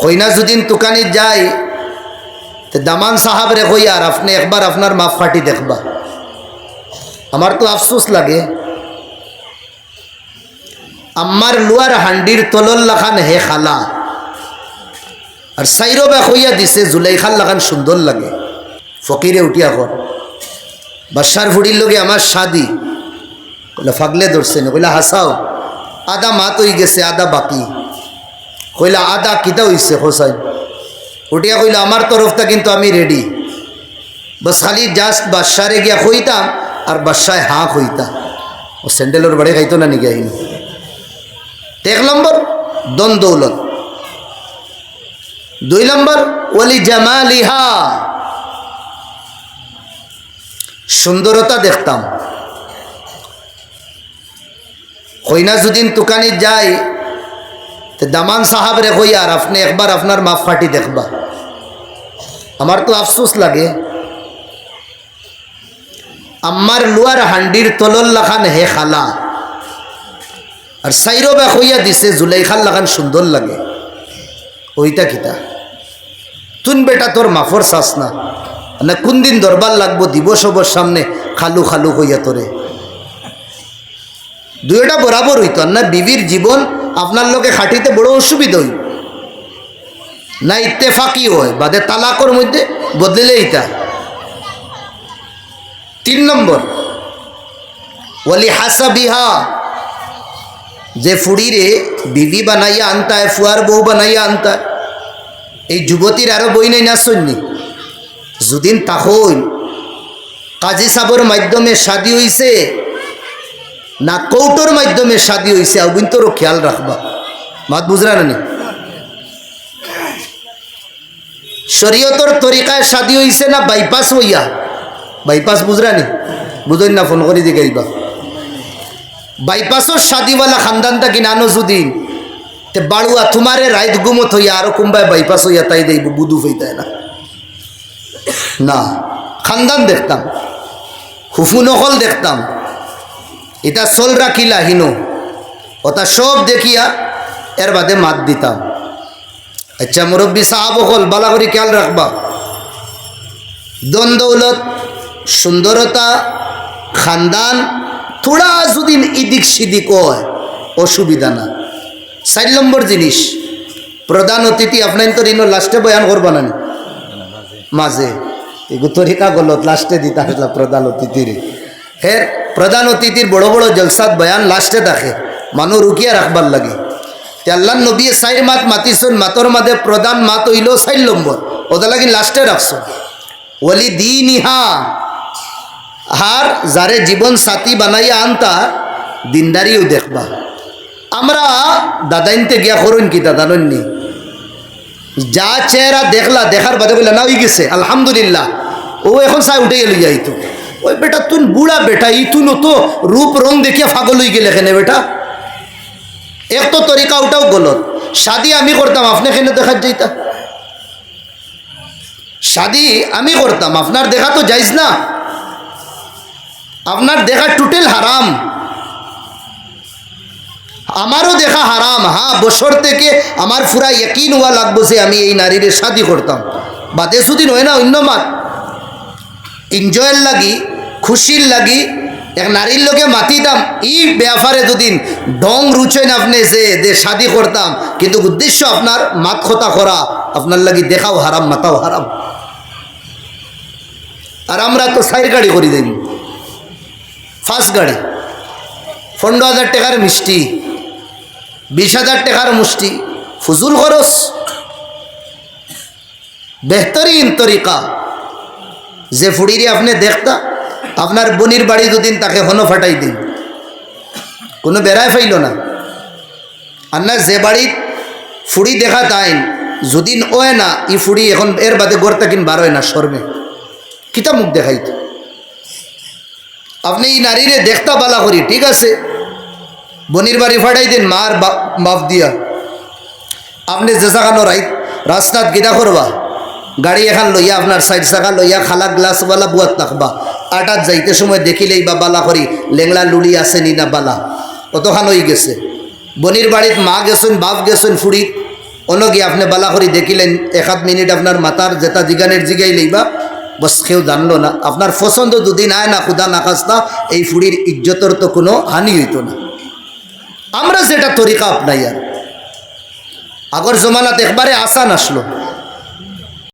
কইনা যদিন তুকানি যাই তো দামান সাহাব রে কই আর আপনি একবার আপনার মাফ ফাটি দেখবা। আমার তো আফসোস লাগে। আমার লুয়ার হান্ডির তলল লাখান হে খালা। আর সাইরো বা কইয়া দিছে, জুলাইখান লাখান সুন্দর লাগে। ফকিরে উঠিয়া কর বাসার ফুড়ির লগে আমার শাদি। কইলা, ফাগলে ধরছে না। কইলা, হাসাও, আদা মাত হয়ে গেছে, আদা বাকি। কইলা, আদা কিতা হইছে হোসাইন? উঠিয়া কইলা, আমার তরফটা কিন্তু আমি রেডি বস খালি জাস্ট বাদশারে গিয়া কইতাম আর বাদশায় হাঁ কইতাম। ও স্যান্ডেলের বাড়ি খাইতো না নাকি আহিনি এক নম্বর, দন দৌলত। দুই নম্বর, ওলি জামালিহা। সুন্দরতা দেখতাম। কইনা যদিন তুকানি যাই তো দামান সাহাব রে কই আর আপনি একবার আপনার মাফ ফাটি দেখবা। আমার তো আফসোস লাগে। আমার লুয়ার হান্ডির তলল লাখান হে খালা। আর সাইরো বা কইয়া দিছে জুলাইখান লাখান সুন্দর লাগে। ওইটা কিতা? তুন বেটা তোর মাফর চাস না। না কোন দিন দরবার লাগবো, দিবস অবর সামনে, খালু খালু হইয়া তোরে। দুইটা বরাবর হইতো না, বিবির জীবন আপনার লোকে খাটিতে বড় অসুবিধা হই। না ইত্তেফাকি হয়, বাদে তালাকর মধ্যে বদলিলে ইটা তিন নম্বর ওলি হাসা বিহা যে ফুড়িরে বিবি বানাইয়া আনতায়, ফুয়ার বউ বানাইয়া আনতায়। এই যুবতীর আরও বই নাই না শুননি যদিন তাহই কাজী সাবর মাধ্যমে শাদি হইছে না কৌটোর মাধ্যমে শাদি হইছে আগুন তোরও খেয়াল রাখবা। মাত বুঝরা না? শরীয়তর তরিকায় শাদি হইছে না বাইপাস হইয়া? বাইপাস বুঝরা নি? বুঝই না, ফোন করে দিয়ে গাইবা বাইপাসর শাদিওয়ালা খানদানটা কিনা আনো যদিন তে বাড়ুয়া তোমারে রাইত গুমত হইয়া আরও কুম্বায় বাইপাস হইয়া তাই দেব বুদু হইতায় না। না, খানদান দেখতাম। হুফু নকল দেখতাম। এটা চল রাখিলা হিনো। ওটা সব দেখিয়া এর বাদে মাত দিতাম। আচ্ছা মুরব্বী সাহাব হল বালা করে খেয়াল রাখবা। দন দৌলত সুন্দরতা খানদান থোড়া যদি ইদিক সিদিক হয় অসুবিধা না। চার নম্বর জিনিস প্রধান অতিথি আপনার তো ঋণ লাস্টে বয়ান করবা না? মাঝে। এগু তরিকা গলত লাস্টে দিতে আসলা প্রধান অতিথির। ফের প্রধান অতিথির বড় বড় জলসাত বয়ান লাস্টে দেখে মানুষ রুকিয়া রাখবার লাগে। তে নবী সাইর মাত মাতিছুন মাতর মাঝে প্রধান মাত হইল চার নম্বর ওটা লাগি লাস্টে রাখছো ওলি দিন ইহা আর যারে জীবন সাথী বানাইয়া আনতা দিনদারিও দেখবা। আমরা দাদাইনতে গিয়া করুন কি দাদাননি যা চেহারা দেখলা দেখার বাদে বললা না হয়ে গেছে, আলহামদুলিল্লাহ। ও এখন চাই উঠে গেল যাইতো ওই বেটা তুই বুড়া বেটা, ই তুই তো রূপ রং দেখিয়া ফাগল হয়ে গেলে এখানে বেটা? এক তো তরিকা ওটাও গলত। শাদি আমি করতাম, আপনি এখানে দেখার যাইতা? শাদি আমি করতাম, আপনার দেখা তো যাইস না? আপনার দেখা টোটাল হারাম। আমারও দেখা হারাম। হ্যাঁ বছর থেকে আমার পুরা ইয়কিন হওয়া লাগবো যে আমি এই নারীর শাদি করতাম। বাদে সুদিন হয় না, অন্য মাত। এনজয়ের লাগি খুশির লাগি এক নারীর লোকে মাতিতাম। ই ব্যাপারে দুদিন ডং রুচেন আপনি যে যে শাদি করতাম, কিন্তু উদ্দেশ্য আপনার মাত খতা করা, আপনার লাগি দেখাও হারাম, মাতাও হারাম। আর আমরা তো সাইর গাড়ি করি দিন। ফার্স্ট গাড়ি। পনেরো হাজার টাকার মিষ্টি, বিশ হাজার টাকার মুষ্টি, ফুজুল খরচ। বেহতরিন তরিকা। যে ফুড়িরে আপনি দেখতা আপনার বনির বাড়ি দুদিন তাকে হনো ফাটাই দিন। কোনো বেড়ায় ফাইল না। আর না যে বাড়িত ফুড়ি দেখা তাইন, যদিন ওয় না, ই ফুড়ি এখন এর বাদে গড় তাকিন বার হয় না শর্মে। কিতা মুখ দেখাইত? আপনি এই নারীরে দেখতা বালা করি, ঠিক আছে? বনির বাড়ি ফাটাই দিন, মার বাপ দিয়া। আপনি যে জাগানো রাইত, রাস্তাত গিটা করবা, গাড়ি এখান লইয়া আপনার সাইড চাকা লইয়া খালা গ্লাসওয়ালা বুয়াত থাকবা আটাত যাইতে সময় দেখিলেই বা বালা করি লেংলা লুড়ি আছে নি বালা? অতখান হয়ে গেছে। বনির বাড়িত মা গেছেন, বাপ গেছেন ফুড়িত। অনগি আপনি বালা করে দেখিলেন এক আধ মিনিট আপনার মাথার যেটা জিগানের জিগাই লইবা। বস কেউ জানলো না। আপনার পছন্দ দুদিন আয় না, খুদা না খাস্তা এই ফুড়ির ইজ্জতর তো কোনো হানি হইতো না। আমরা যেটা তরিকা আপনাই আর। আগর জমানাত একবারে আসান আসলো।